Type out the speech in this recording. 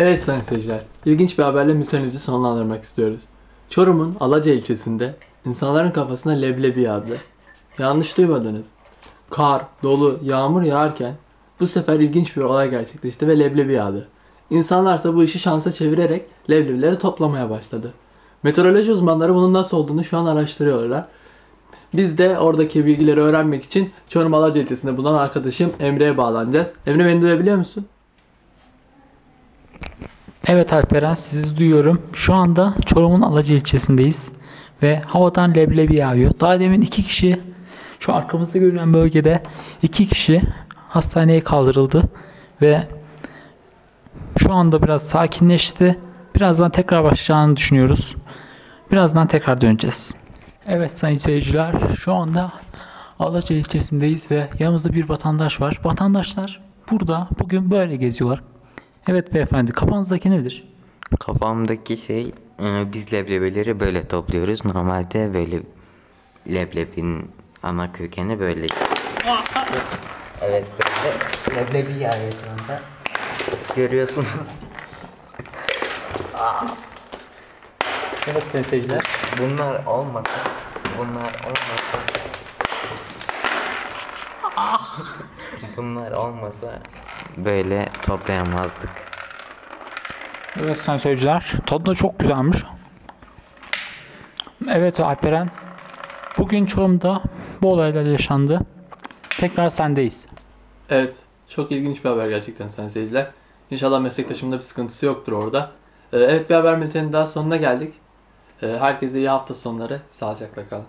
Evet sayın seyirciler, ilginç bir haberle mütenimizi sonlandırmak istiyoruz. Çorum'un Alaca ilçesinde insanların kafasına leblebi yağdı. Yanlış duymadınız. Kar, dolu, yağmur yağarken bu sefer ilginç bir olay gerçekleşti ve leblebi yağdı. İnsanlarsa bu işi şansa çevirerek leblebileri toplamaya başladı. Meteoroloji uzmanları bunun nasıl olduğunu şu an araştırıyorlar. Biz de oradaki bilgileri öğrenmek için Çorum Alaca ilçesinde bulunan arkadaşım Emre'ye bağlanacağız. Emre beni duyabiliyor musun? Evet Alperen sizi duyuyorum. Şu anda Çorum'un Alaca ilçesindeyiz. Ve havadan leblebi yağıyor. Daha demin iki kişi şu arkamızda görünen bölgede iki kişi hastaneye kaldırıldı. Ve şu anda biraz sakinleşti. Birazdan tekrar başlayacağını düşünüyoruz. Birazdan tekrar döneceğiz. Evet sayın seyirciler şu anda Alaca ilçesindeyiz ve yanımızda bir vatandaş var. Vatandaşlar burada bugün böyle geziyorlar. Evet beyefendi kafanızdaki nedir? Kafamdaki şey e, biz leblebileri böyle topluyoruz. Normalde böyle leblebinin ana kökeni böyle. evet böyle leblebi yağıyor şu anda. Görüyorsunuz. Evet sayın seyirciler. Bunlar olmasa, bunlar olmasa Bunlar olmasa böyle toplayamazdık. Evet sayın seyirciler. Tadı da çok güzelmiş. Evet Alperen. Bugün Çorum'da bu olaylar yaşandı. Tekrar sendeyiz. Evet. Çok ilginç bir haber gerçekten sayın seyirciler. İnşallah meslektaşımda bir sıkıntısı yoktur orada. Ee, Evet bir haber bülteninin daha sonuna geldik. Ee, Herkese iyi hafta sonları. Sağlıcakla kalın.